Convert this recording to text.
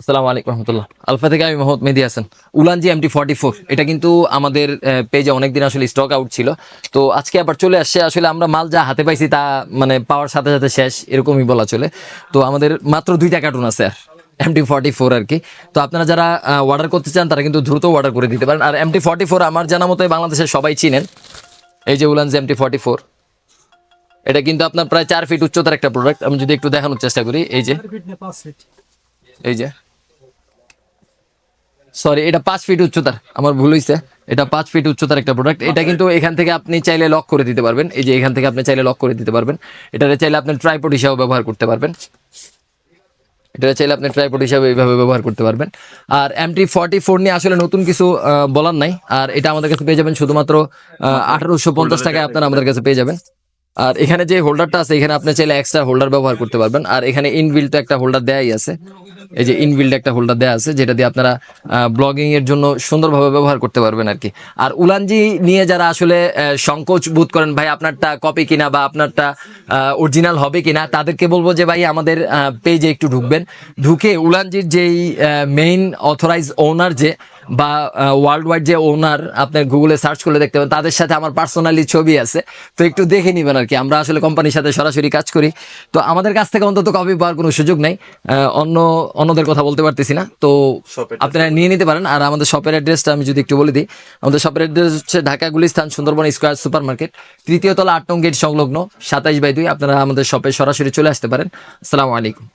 আসসালামু আলাইকুম রহমতুল্লাহ। আলফা থেকে আমি মোহাম্মদ মেহেদি হাসান। উলানজি এমটি ফর্টি ফোর এটা কিন্তু আমাদের পেজে অনেকদিন আসলে স্টক আউট ছিল। তো আজকে আবার চলে আসছে আসলে আমরা মাল যা হাতে পাইছি তা মানে পাওয়ার সাথে সাথে শেষ এরকমই বলা চলে। তো আমাদের মাত্র দুইটা কার্টুন আছে আর এমটি ফর্টি ফোর আর কি তো আপনারা যারা অর্ডার করতে চান তারা কিন্তু দ্রুত অর্ডার করে দিতে পারেন। আর এমটি ফর্টি ফোর আমার জানা মতো বাংলাদেশের সবাই চিনেন। এই যে উলানজি এমটি ফর্টি ফোর এটা কিন্তু আপনার প্রায় চার ফিট উচ্চতার একটা প্রোডাক্ট আমি যদি একটু দেখানোর চেষ্টা করি এই যে এই যে সরি এটা পাঁচ ফিট উচ্চতার। আমার ভুল হয়েছে এটা পাঁচ ফিট উচ্চতার একটা প্রোডাক্ট এটা কিন্তু এখান থেকে আপনি চাইলে লক করে দিতে পারবেন। এই যে এখান থেকে আপনি চাইলে লক করে দিতে পারবেন। এটা চাইলে আপনি ট্রাইপড হিসাবে ব্যবহার করতে পারবেন। এটা চাইলে আপনি ট্রাইপড হিসাবে এইভাবে ব্যবহার করতে পারবেন। আর এমটি ফর্টি ফোর নিয়ে আসলে নতুন কিছু বলার নাই। আর এটা আমাদের কাছে পেয়ে যাবেন শুধুমাত্র আঠারোশো পঞ্চাশ টাকায় আপনারা আমাদের কাছে পেয়ে যাবেন। আর এখানে যে হোল্ডারটা আছে এখানে আপনি চাইলে এক্সট্রা হোল্ডার ব্যবহার করতে পারবেন। আর এখানে ইনবিল্ট একটা হোল্ডার দেয়াই আছে। এই যে ইনবিল্ট একটা হোল্ডার দেয়া আছে যেটা দিয়ে আপনারা ব্লগিং এর জন্য সুন্দরভাবে ব্যবহার করতে পারবেন আর কি আর উলানজি নিয়ে যারা আসলে সংকোচ বোধ করেন ভাই আপনারটা কপি কিনা বা আপনারটা অরিজিনাল হবে কিনা? তাদেরকে বলব যে ভাই আমাদের পেজে একটু ঢুকবেন। ঢুকে উলানজির যেই মেইন অথরাইজ ওনার যে বা ওয়ার্ল্ড ওয়াইড যে ওনার আপনার গুগলে সার্চ করলে দেখতে পাবেন তাদের সাথে আমার পার্সোনালি ছবি আছে। তো একটু দেখে নিবেন আর কি আমরা আসলে কোম্পানির সাথে সরাসরি কাজ করি। তো আমাদের কাছ থেকে অন্তত কপি পাওয়ার কোনো সুযোগ নেই। অন্য অন্যদের কথা বলতে পারতেছি না। তো আপনারা নিয়ে নিতে পারেন। আর আমাদের শপের অ্যাড্রেসটা আমি যদি একটু বলে দিই আমাদের শপের অ্যাড্রেস হচ্ছে Dhaka Gulistan Sundarban square super market তৃতীয় তলা আট নং গেট সংলগ্ন সাতাইশ বাই দুই। আপনারা আমাদের শপে সরাসরি চলে আসতে পারেন। আসসালামু আলাইকুম।